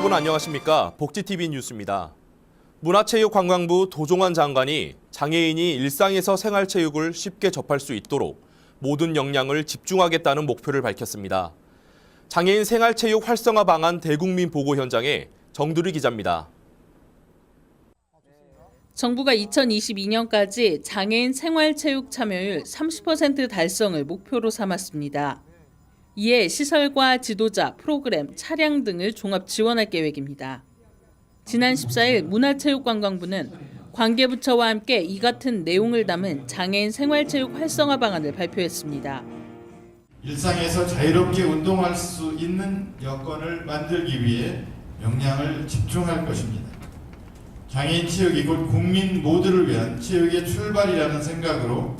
여러분 안녕하십니까? 복지TV 뉴스입니다. 문화체육관광부 도종환 장관이 장애인이 일상에서 생활체육을 쉽게 접할 수 있도록 모든 역량을 집중하겠다는 목표를 밝혔습니다. 장애인 생활체육 활성화 방안 대국민 보고 현장에 정두리 기자입니다. 정부가 2022년까지 장애인 생활체육 참여율 30% 달성을 목표로 삼았습니다. 이에 시설과 지도자, 프로그램, 차량 등을 종합 지원할 계획입니다. 지난 14일 문화체육관광부는 관계부처와 함께 이 같은 내용을 담은 장애인 생활체육 활성화 방안을 발표했습니다. 일상에서 자유롭게 운동할 수 있는 여건을 만들기 위해 역량을 집중할 것입니다. 장애인 체육이 곧 국민 모두를 위한 체육의 출발이라는 생각으로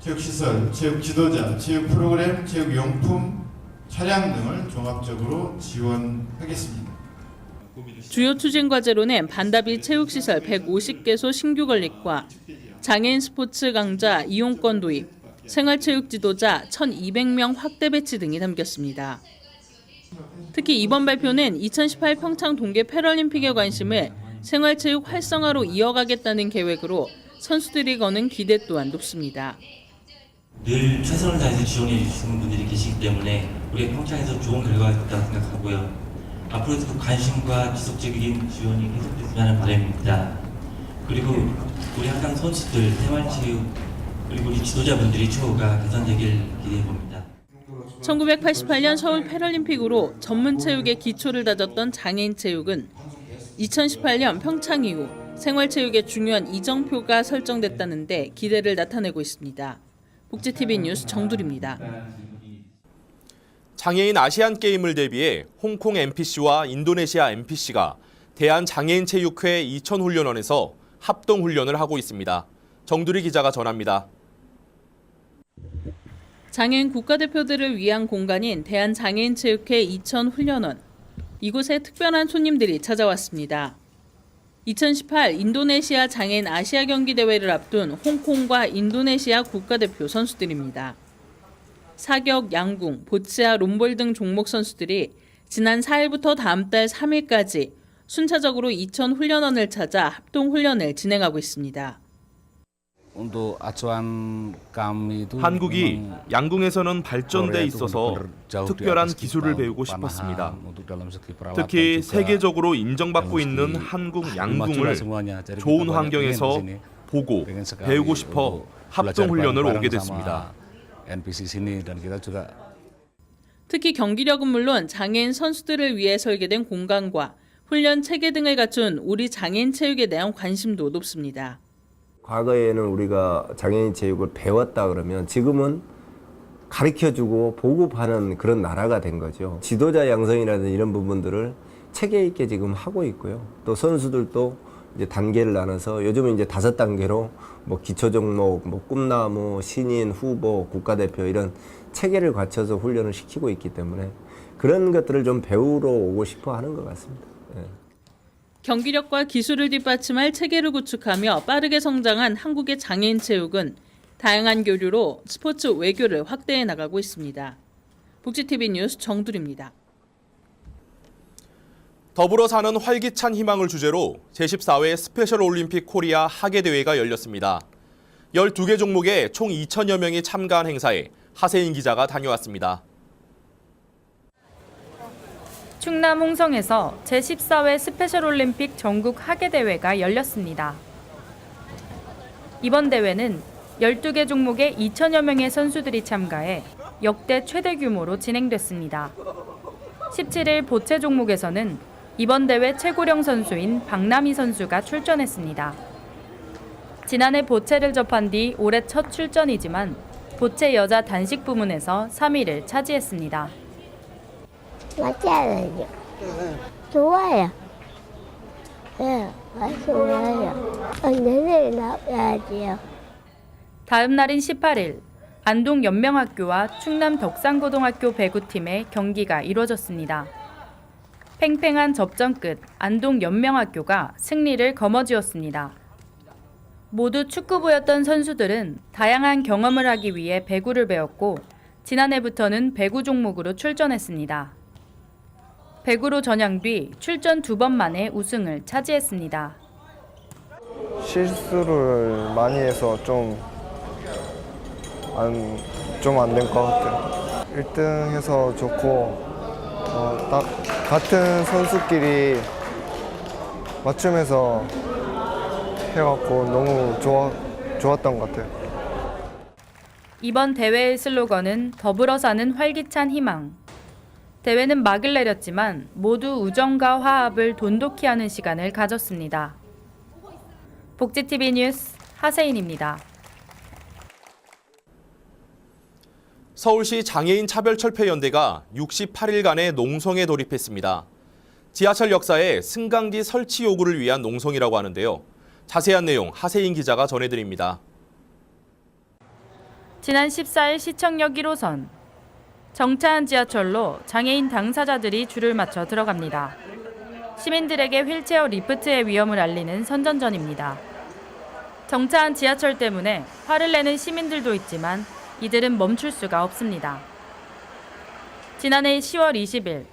체육시설, 체육 지도자, 체육 프로그램, 체육 용품, 차량 등을 종합적으로 지원하겠습니다. 주요 추진 과제로는 반다비 체육시설 150개소 신규 건립과 장애인 스포츠 강좌 이용권 도입, 생활체육 지도자 1,200명 확대 배치 등이 담겼습니다. 특히 이번 발표는 2018 평창 동계 패럴림픽에 관심을 생활체육 활성화로 이어가겠다는 계획으로 선수들이 거는 기대 또한 높습니다. 늘 최선을 다해서 지원해 주시는 분들이 계시기 때문에 우리 평창에서 좋은 결과가 있다고 생각하고요. 앞으로도 그 관심과 지속적인 지원이 계속됐으면 하는 바람입니다. 그리고 우리 항상 선수들, 생활체육 그리고 우리 지도자분들이 추호가 개선되길 기대해 봅니다. 1988년 서울 패럴림픽으로 전문 체육의 기초를 다졌던 장애인 체육은 2018년 평창 이후 생활체육의 중요한 이정표가 설정됐다는데 기대를 나타내고 있습니다. 복지TV 뉴스 정두리입니다. 장애인 아시안 게임을 대비해 홍콩 NPC와 인도네시아 NPC가 대한 장애인 체육회 이천 훈련원에서 합동 훈련을 하고 있습니다. 정두리 기자가 전합니다. 장애인 국가대표들을 위한 공간인 대한장애인체육회 이천 훈련원. 이곳에 특별한 손님들이 찾아왔습니다. 2018 인도네시아 장애인 아시아 경기 대회를 앞둔 홍콩과 인도네시아 국가대표 선수들입니다. 사격, 양궁, 보치아, 롬볼 등 종목 선수들이 지난 4일부터 다음 달 3일까지 순차적으로 이천 훈련원을 찾아 합동 훈련을 진행하고 있습니다. 한국이 양궁에서는 발전돼 있어서 특별한 기술을 배우고 싶었습니다. 특히 세계적으로 인정받고 있는 한국 양궁을 좋은 환경에서 보고 배우고 싶어 합동 훈련을 오게 됐습니다. 특히 경기력은 물론 장애인 선수들을 위해 설계된 공간과 훈련 체계 등을 갖춘 우리 장애인 체육에 대한 관심도 높습니다. 과거에는 우리가 장애인 체육을 배웠다 그러면 지금은 가르쳐주고 보급하는 그런 나라가 된 거죠. 지도자 양성이라든지 이런 부분들을 체계 있게 지금 하고 있고요. 또 선수들도 이제 단계를 나눠서 요즘은 이제 다섯 단계로 뭐 기초 종목, 뭐 꿈나무, 신인, 후보, 국가대표 이런 체계를 갖춰서 훈련을 시키고 있기 때문에 그런 것들을 좀 배우러 오고 싶어 하는 것 같습니다. 예. 경기력과 기술을 뒷받침할 체계를 구축하며 빠르게 성장한 한국의 장애인 체육은 다양한 교류로 스포츠 외교를 확대해 나가고 있습니다. 복지TV 뉴스 정두리입니다. 더불어 사는 활기찬 희망을 주제로 제14회 스페셜 올림픽 코리아 하계대회가 열렸습니다. 12개 종목에 총 2천여 명이 참가한 행사에 하세인 기자가 다녀왔습니다. 충남 홍성에서 제14회 스페셜 올림픽 전국 하계 대회가 열렸습니다. 이번 대회는 12개 종목에 2천여 명의 선수들이 참가해 역대 최대 규모로 진행됐습니다. 17일 보체 종목에서는 이번 대회 최고령 선수인 박남희 선수가 출전했습니다. 지난해 보체를 접한 뒤 올해 첫 출전이지만 보체 여자 단식 부문에서 3위를 차지했습니다. 맞아요. 좋아요. 예, 좋아요. 내일 나와야지요. 다음 날인 18일 안동 연명학교와 충남 덕산고등학교 배구팀의 경기가 이뤄졌습니다. 팽팽한 접전 끝 안동 연명학교가 승리를 거머쥐었습니다. 모두 축구부였던 선수들은 다양한 경험을 하기 위해 배구를 배웠고 지난해부터는 배구 종목으로 출전했습니다. 100으로 전향 뒤 출전 두 번 만에 우승을 차지했습니다. 실수를 많이 해서 좀 안 좀 안 된 것 같아요. 1등 해서 좋고 어, 딱 같은 선수끼리 맞춤해서 해갖고 너무 좋아, 좋았던 것 같아요. 이번 대회의 슬로건은 더불어 사는 활기찬 희망. 대회는 막을 내렸지만 모두 우정과 화합을 돈독히 하는 시간을 가졌습니다. 복지TV 뉴스 하세인입니다. 서울시 장애인 차별철폐연대가 68일간의 농성에 돌입했습니다. 지하철 역사에 승강기 설치 요구를 위한 농성이라고 하는데요. 자세한 내용 하세인 기자가 전해드립니다. 지난 14일 시청역 1호선 정차한 지하철로 장애인 당사자들이 줄을 맞춰 들어갑니다. 시민들에게 휠체어 리프트의 위험을 알리는 선전전입니다. 정차한 지하철 때문에 화를 내는 시민들도 있지만 이들은 멈출 수가 없습니다. 지난해 10월 20일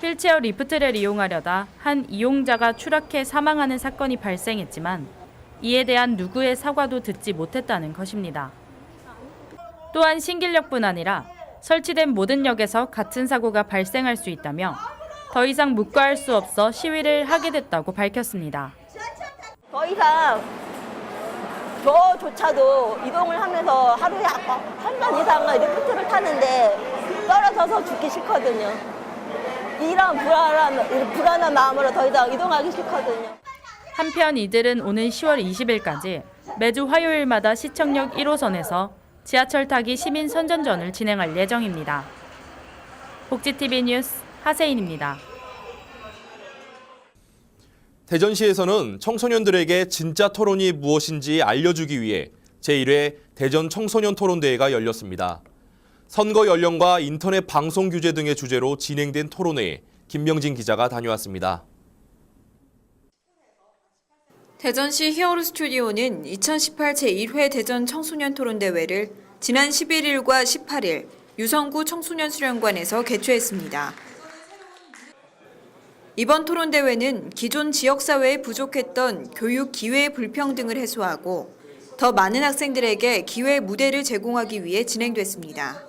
휠체어 리프트를 이용하려다 한 이용자가 추락해 사망하는 사건이 발생했지만 이에 대한 누구의 사과도 듣지 못했다는 것입니다. 또한 신길역뿐 아니라 설치된 모든 역에서 같은 사고가 발생할 수 있다며 더 이상 묵과할 수 없어 시위를 하게 됐다고 밝혔습니다. 더 이상 저조차도 이동을 하면서 하루에 한번 이상은 리프트를 타는데 떨어져서 죽기 싫거든요. 이런 불안한, 불안한 마음으로 더 이상 이동하기 싫거든요. 한편 이들은 오는 10월 20일까지 매주 화요일마다 시청역 1호선에서 지하철 타기 시민 선전전을 진행할 예정입니다. 복지TV 뉴스 하세인입니다. 대전시에서는 청소년들에게 진짜 토론이 무엇인지 알려주기 위해 제1회 대전 청소년 토론대회가 열렸습니다. 선거 연령과 인터넷 방송 규제 등의 주제로 진행된 토론회에 김명진 기자가 다녀왔습니다. 대전시 히어로 스튜디오는 2018 제1회 대전 청소년 토론 대회를 지난 11일과 18일 유성구 청소년 수련관에서 개최했습니다. 이번 토론 대회는 기존 지역 사회에 부족했던 교육 기회 불평등을 해소하고 더 많은 학생들에게 기회 무대를 제공하기 위해 진행됐습니다.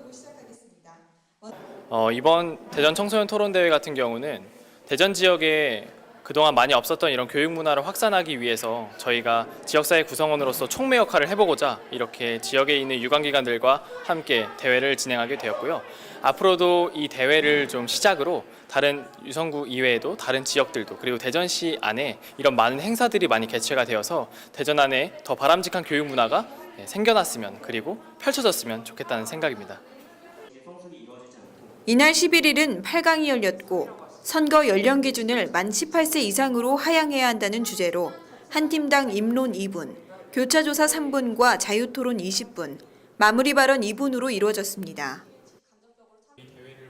어, 이번 대전 청소년 토론 대회 같은 경우는 대전 지역에 그동안 많이 없었던 이런 교육 문화를 확산하기 위해서 저희가 지역사회 구성원으로서 촉매 역할을 해보고자 이렇게 지역에 있는 유관기관들과 함께 대회를 진행하게 되었고요. 앞으로도 이 대회를 좀 시작으로 다른 유성구 이외에도 다른 지역들도 그리고 대전시 안에 이런 많은 행사들이 많이 개최가 되어서 대전 안에 더 바람직한 교육 문화가 네, 생겨났으면 그리고 펼쳐졌으면 좋겠다는 생각입니다. 이날 11일은 8강이 열렸고 선거 연령 기준을 만 18세 이상으로 하향해야 한다는 주제로 한 팀당 입론 2분, 교차조사 3분과 자유토론 20분, 마무리 발언 2분으로 이루어졌습니다.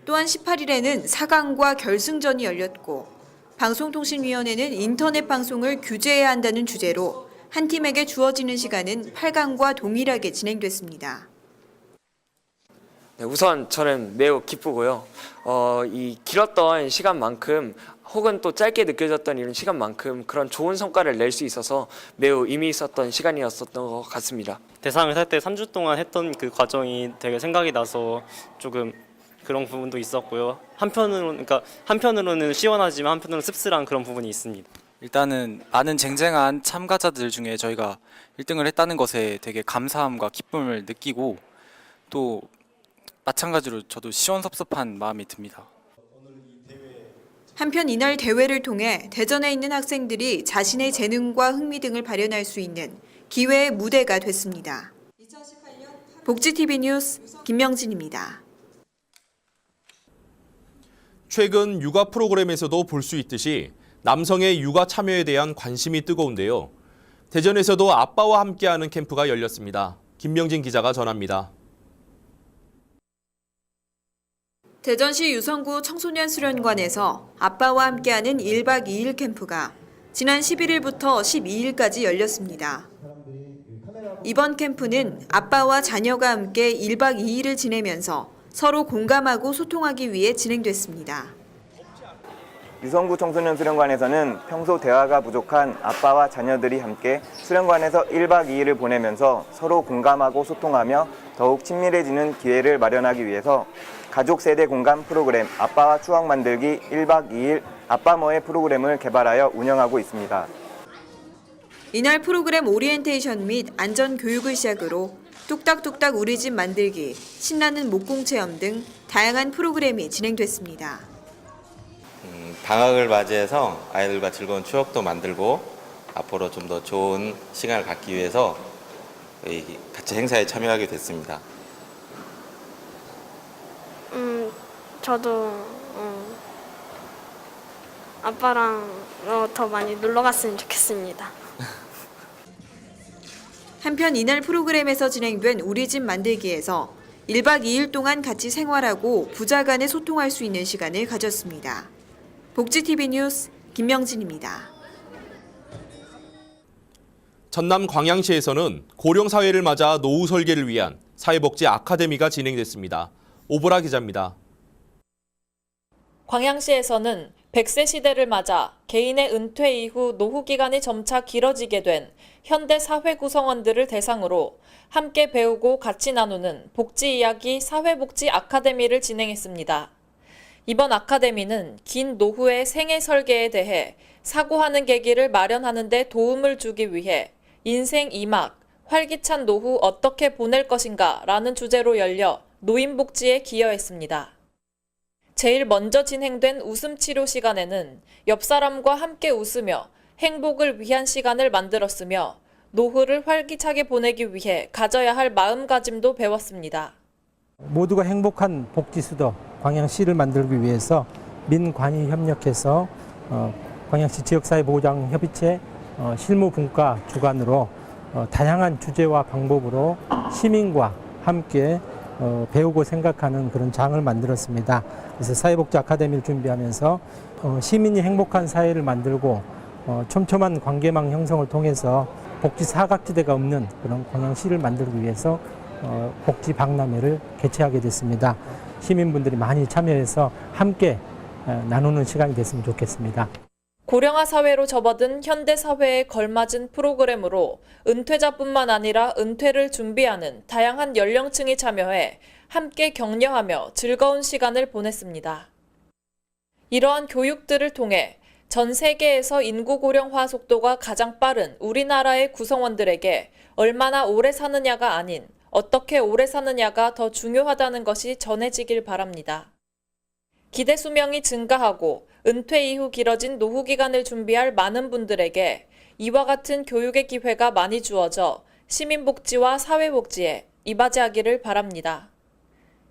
또한 18일에는 4강과 결승전이 열렸고 방송통신위원회는 인터넷 방송을 규제해야 한다는 주제로 한 팀에게 주어지는 시간은 8강과 동일하게 진행됐습니다. 네, 우선 저는 매우 기쁘고요. 어, 이 길었던 시간만큼 혹은 또 짧게 느껴졌던 이런 시간만큼 그런 좋은 성과를 낼 수 있어서 매우 의미 있었던 시간이었었던 것 같습니다. 대상을 살때 3주 동안 했던 그 과정이 되게 생각이 나서 조금 그런 부분도 있었고요. 한편으로는 그러니까 한편으로는 시원하지만 한편으로는 씁쓸한 그런 부분이 있습니다. 일단은 많은 쟁쟁한 참가자들 중에 저희가 1등을 했다는 것에 되게 감사함과 기쁨을 느끼고 또 마찬가지로 저도 시원섭섭한 마음이 듭니다. 한편 이날 대회를 통해 대전에 있는 학생들이 자신의 재능과 흥미 등을 발현할 수 있는 기회의 무대가 됐습니다. 복지TV 뉴스 김명진입니다. 최근 육아 프로그램에서도 볼 수 있듯이 남성의 육아 참여에 대한 관심이 뜨거운데요. 대전에서도 아빠와 함께하는 캠프가 열렸습니다. 김명진 기자가 전합니다. 대전시 유성구 청소년 수련관에서 아빠와 함께하는 1박 2일 캠프가 지난 11일부터 12일까지 열렸습니다. 이번 캠프는 아빠와 자녀가 함께 1박 2일을 지내면서 서로 공감하고 소통하기 위해 진행됐습니다. 유성구 청소년 수련관에서는 평소 대화가 부족한 아빠와 자녀들이 함께 수련관에서 1박 2일을 보내면서 서로 공감하고 소통하며 더욱 친밀해지는 기회를 마련하기 위해서 가족 세대 공감 프로그램 아빠와 추억 만들기 1박 2일 아빠머의 프로그램을 개발하여 운영하고 있습니다. 이날 프로그램 오리엔테이션 및 안전 교육을 시작으로 뚝딱뚝딱 우리 집 만들기, 신나는 목공 체험 등 다양한 프로그램이 진행됐습니다. 음, 방학을 맞이해서 아이들과 즐거운 추억도 만들고 앞으로 좀 더 좋은 시간을 갖기 위해서 이 같이 행사에 참여하게 됐습니다. 음, 저도 음, 아빠랑 어, 더 많이 놀러 갔으면 좋겠습니다. 한편 이날 프로그램에서 진행된 우리 집 만들기에서 1박 2일 동안 같이 생활하고 부자 간에 소통할 수 있는 시간을 가졌습니다. 복지TV 뉴스 김명진입니다. 전남 광양시에서는 고령 사회를 맞아 노후 설계를 위한 사회복지 아카데미가 진행됐습니다. 오보라 기자입니다. 광양시에서는 100세 시대를 맞아 개인의 은퇴 이후 노후 기간이 점차 길어지게 된 현대 사회 구성원들을 대상으로 함께 배우고 같이 나누는 복지 이야기 사회복지 아카데미를 진행했습니다. 이번 아카데미는 긴 노후의 생애 설계에 대해 사고하는 계기를 마련하는 데 도움을 주기 위해 인생 2막, 활기찬 노후 어떻게 보낼 것인가 라는 주제로 열려 노인복지에 기여했습니다. 제일 먼저 진행된 웃음 치료 시간에는 옆 사람과 함께 웃으며 행복을 위한 시간을 만들었으며 노후를 활기차게 보내기 위해 가져야 할 마음가짐도 배웠습니다. 모두가 행복한 복지수도 광양시를 만들기 위해서 민관이 협력해서 어, 광양시 지역사회보장협의체 어, 실무분과 주관으로 어, 다양한 주제와 방법으로 시민과 함께 어, 배우고 생각하는 그런 장을 만들었습니다. 그래서 사회복지 아카데미를 준비하면서 어, 시민이 행복한 사회를 만들고 어, 촘촘한 관계망 형성을 통해서 복지 사각지대가 없는 그런 광양시를 만들기 위해서 어, 복지 박람회를 개최하게 됐습니다. 시민분들이 많이 참여해서 함께 어, 나누는 시간이 됐으면 좋겠습니다. 고령화 사회로 접어든 현대 사회에 걸맞은 프로그램으로 은퇴자뿐만 아니라 은퇴를 준비하는 다양한 연령층이 참여해 함께 격려하며 즐거운 시간을 보냈습니다. 이러한 교육들을 통해 전 세계에서 인구 고령화 속도가 가장 빠른 우리나라의 구성원들에게 얼마나 오래 사느냐가 아닌 어떻게 오래 사느냐가 더 중요하다는 것이 전해지길 바랍니다. 기대 수명이 증가하고 은퇴 이후 길어진 노후 기간을 준비할 많은 분들에게 이와 같은 교육의 기회가 많이 주어져 시민복지와 사회복지에 이바지하기를 바랍니다.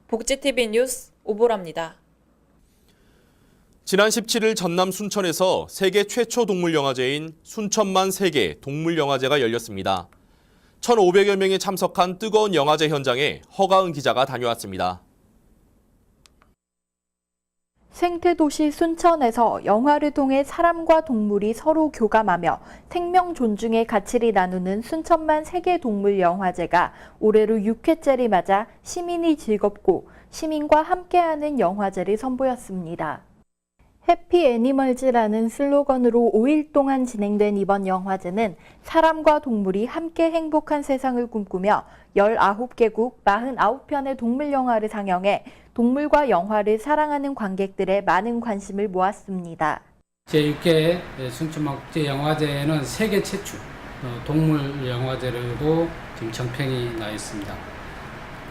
복지TV 뉴스 오보라입니다. 지난 17일 전남 순천에서 세계 최초 동물 영화제인 순천만 세계 동물 영화제가 열렸습니다. 1,500여 명이 참석한 뜨거운 영화제 현장에 허가은 기자가 다녀왔습니다. 생태도시 순천에서 영화를 통해 사람과 동물이 서로 교감하며 생명 존중의 가치를 나누는 순천만 세계동물영화제가 올해로 6회째를 맞아 시민이 즐겁고 시민과 함께하는 영화제를 선보였습니다. 해피 애니멀즈라는 슬로건으로 5일 동안 진행된 이번 영화제는 사람과 동물이 함께 행복한 세상을 꿈꾸며 19개국 49편의 동물 영화를 상영해 동물과 영화를 사랑하는 관객들의 많은 관심을 모았습니다. 제6회 순천국제영화제는 세계 최초 어, 동물 영화제로도 지금 정평이 나 있습니다.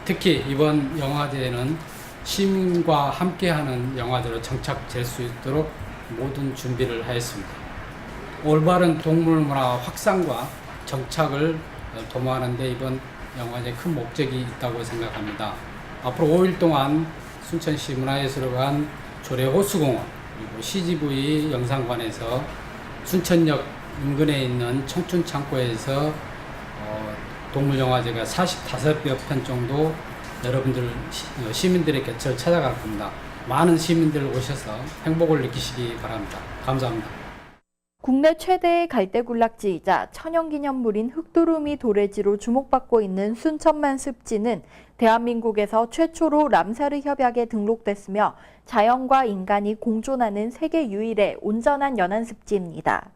특히 이번 영화제는 시민과 함께하는 영화제로 정착될 수 있도록 모든 준비를 하였습니다. 올바른 동물 문화 확산과 정착을 어, 도모하는 데 이번 영화제 큰 목적이 있다고 생각합니다. 앞으로 5일 동안 순천시 문화예술관 조례호수공원 그리고 CGV 영상관에서 순천역 인근에 있는 청춘창고에서 어, 동물영화제가 45여 편 정도 여러분들 시, 시민들의 곁을 찾아갈 겁니다. 많은 시민들 오셔서 행복을 느끼시기 바랍니다. 감사합니다. 국내 최대의 갈대군락지이자 천연기념물인 흑두루미 도래지로 주목받고 있는 순천만 습지는 대한민국에서 최초로 람사르 협약에 등록됐으며 자연과 인간이 공존하는 세계 유일의 온전한 연안 습지입니다.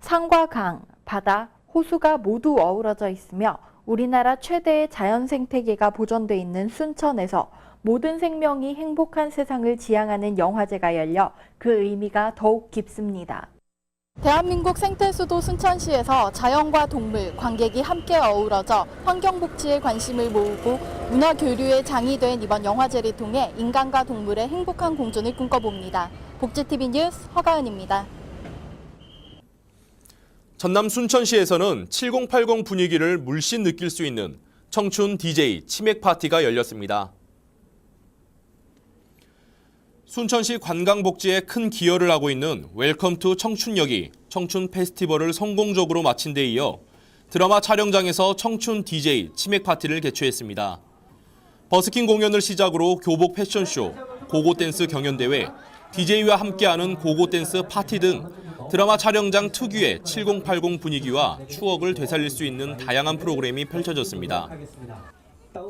산과 강, 바다, 호수가 모두 어우러져 있으며 우리나라 최대의 자연 생태계가 보존돼 있는 순천에서 모든 생명이 행복한 세상을 지향하는 영화제가 열려 그 의미가 더욱 깊습니다. 대한민국 생태수도 순천시에서 자연과 동물, 관객이 함께 어우러져 환경복지에 관심을 모으고 문화 교류의 장이 된 이번 영화제를 통해 인간과 동물의 행복한 공존을 꿈꿔봅니다. 복지TV 뉴스 허가은입니다. 전남 순천시에서는 7080 분위기를 물씬 느낄 수 있는 청춘 DJ 치맥 파티가 열렸습니다. 순천시 관광복지에 큰 기여를 하고 있는 웰컴 투 청춘역이 청춘 페스티벌을 성공적으로 마친 데 이어 드라마 촬영장에서 청춘 DJ 치맥 파티를 개최했습니다. 버스킹 공연을 시작으로 교복 패션쇼, 고고 댄스 경연대회, DJ와 함께하는 고고 댄스 파티 등 드라마 촬영장 특유의 7080 분위기와 추억을 되살릴 수 있는 다양한 프로그램이 펼쳐졌습니다.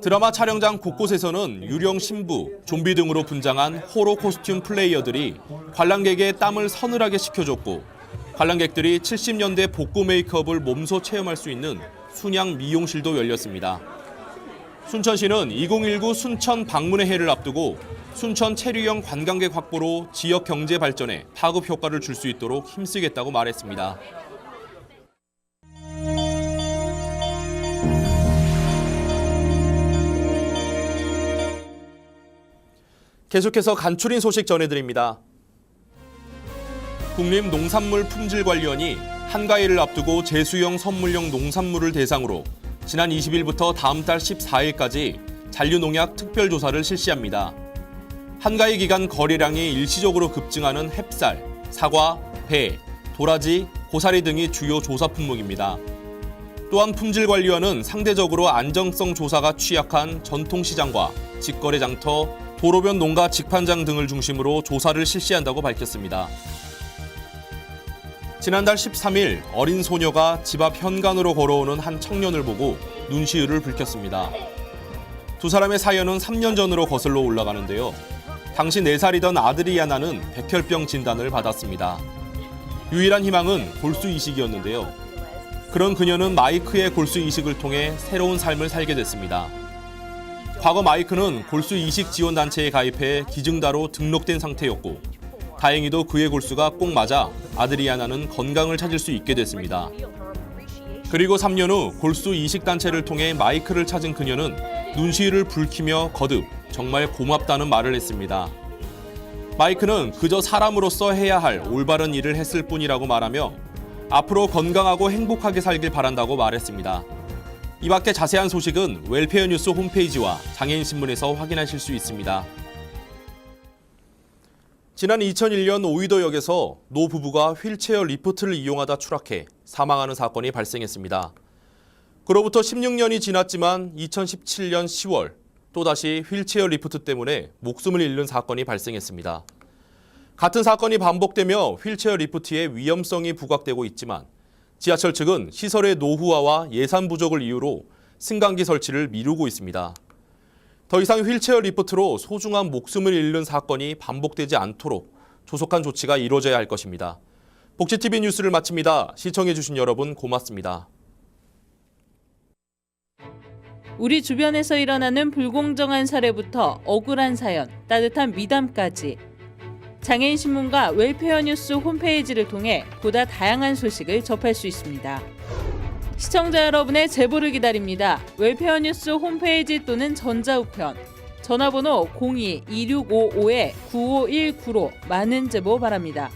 드라마 촬영장 곳곳에서는 유령 신부, 좀비 등으로 분장한 호러 코스튬 플레이어들이 관람객의 땀을 서늘하게 식혀줬고 관람객들이 70년대 복고 메이크업을 몸소 체험할 수 있는 순양 미용실도 열렸습니다. 순천시는 2019 순천 방문의 해를 앞두고 순천 체류형 관광객 확보로 지역 경제 발전에 파급 효과를 줄 수 있도록 힘쓰겠다고 말했습니다. 계속해서 간추린 소식 전해드립니다. 국립농산물품질관리원이 한가위를 앞두고 제수형 선물용 농산물을 대상으로 지난 20일부터 다음 달 14일까지 잔류농약 특별조사를 실시합니다. 한가위 기간 거래량이 일시적으로 급증하는 햅쌀, 사과, 배, 도라지, 고사리 등이 주요 조사 품목입니다. 또한 품질관리원은 상대적으로 안정성 조사가 취약한 전통시장과 직거래 장터, 도로변 농가 직판장 등을 중심으로 조사를 실시한다고 밝혔습니다. 지난달 13일 어린 소녀가 집 앞 현관으로 걸어오는 한 청년을 보고 눈시울을 붉혔습니다. 두 사람의 사연은 3년 전으로 거슬러 올라가는데요. 당시 4살이던 아드리아나는 백혈병 진단을 받았습니다. 유일한 희망은 골수 이식이었는데요. 그런 그녀는 마이크의 골수 이식을 통해 새로운 삶을 살게 됐습니다. 과거 마이크는 골수 이식 지원 단체에 가입해 기증다로 등록된 상태였고 다행히도 그의 골수가 꼭 맞아 아드리아나는 건강을 찾을 수 있게 됐습니다. 그리고 3년 후 골수 이식 단체를 통해 마이크를 찾은 그녀는 눈시울을 붉히며 거듭 정말 고맙다는 말을 했습니다. 마이크는 그저 사람으로서 해야 할 올바른 일을 했을 뿐이라고 말하며 앞으로 건강하고 행복하게 살길 바란다고 말했습니다. 이 밖에 자세한 소식은 웰페어 뉴스 홈페이지와 장애인 신문에서 확인하실 수 있습니다. 지난 2001년 오이도역에서 노 부부가 휠체어 리프트를 이용하다 추락해 사망하는 사건이 발생했습니다. 그로부터 16년이 지났지만 2017년 10월 또다시 휠체어 리프트 때문에 목숨을 잃는 사건이 발생했습니다. 같은 사건이 반복되며 휠체어 리프트의 위험성이 부각되고 있지만 지하철 측은 시설의 노후화와 예산 부족을 이유로 승강기 설치를 미루고 있습니다. 더 이상 휠체어 리프트로 소중한 목숨을 잃는 사건이 반복되지 않도록 조속한 조치가 이루어져야 할 것입니다. 복지TV 뉴스를 마칩니다. 시청해주신 여러분 고맙습니다. 우리 주변에서 일어나는 불공정한 사례부터 억울한 사연, 따뜻한 미담까지 장애인 신문과 웰페어 뉴스 홈페이지를 통해 보다 다양한 소식을 접할 수 있습니다. 시청자 여러분의 제보를 기다립니다. 웰페어 뉴스 홈페이지 또는 전자우편, 전화번호 02-2655-9519로 많은 제보 바랍니다.